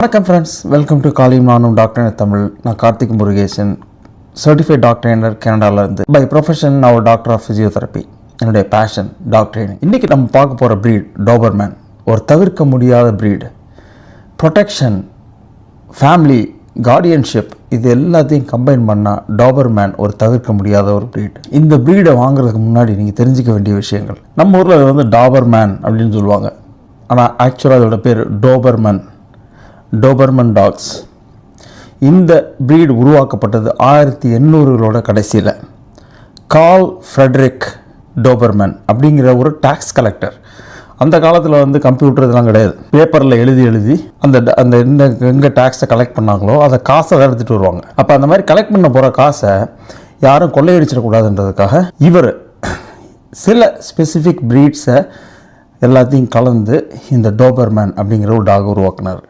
வணக்கம் friends welcome to காலியும் நானும் doctor Tamil நான் கார்த்திக் முருகேசன். சர்டிஃபைட் டாக்டர் என்ற கனடாவிலேருந்து பை ப்ரொஃபஷன் நான் ஒரு டாக்டர் ஆஃப் ஃபிசியோதெரப்பி என்னுடைய பேஷன் டாக்டர் இன்றைக்கி நம்ம பார்க்க போகிற ப்ரீட் டோபர்மேன் ஒரு தவிர்க்க முடியாத ப்ரீடு ப்ரொடெக்ஷன் ஃபேமிலி கார்டியன்ஷிப் இது எல்லாத்தையும் கம்பைன் பண்ணால் டாபர்மேன் ஒரு தவிர்க்க முடியாத ஒரு ப்ரீட் இந்த ப்ரீடை வாங்குறதுக்கு முன்னாடி நீங்கள் தெரிஞ்சுக்க வேண்டிய விஷயங்கள். நம்ம ஊரில் அது வந்து டாபர்மேன் அப்படின்னு சொல்லுவாங்க. ஆனால் ஆக்சுவலாக அதோட பேர் டோபர்மேன் டோபர்மன் டாக்ஸ் இந்த ப்ரீட் உருவாக்கப்பட்டது ஆயிரத்தி எண்ணூறுகளோட கடைசியில். கால் ஃப்ரெட்ரிக் டோபர்மன் அப்படிங்கிற ஒரு டாக்ஸ் கலெக்டர் அந்த காலத்தில் வந்து கம்ப்யூட்டர் இதெல்லாம் கிடையாது. பேப்பரில் எழுதி எழுதி அந்த ட- அந்த எந்த எங்கே டேக்ஸை கலெக்ட் பண்ணாங்களோ அதை காசை தான் எடுத்துகிட்டு வருவாங்க. அப்போ அந்த மாதிரி கலெக்ட் பண்ண போகிற காசை யாரும் கொள்ளையடிச்சிடக்கூடாதுன்றதுக்காக இவர் சில ஸ்பெசிஃபிக் ப்ரீட்ஸை எல்லாத்தையும் கலந்து இந்த டோபர்மேன் அப்படிங்கிற ஒரு டாக் உருவாக்குனார்.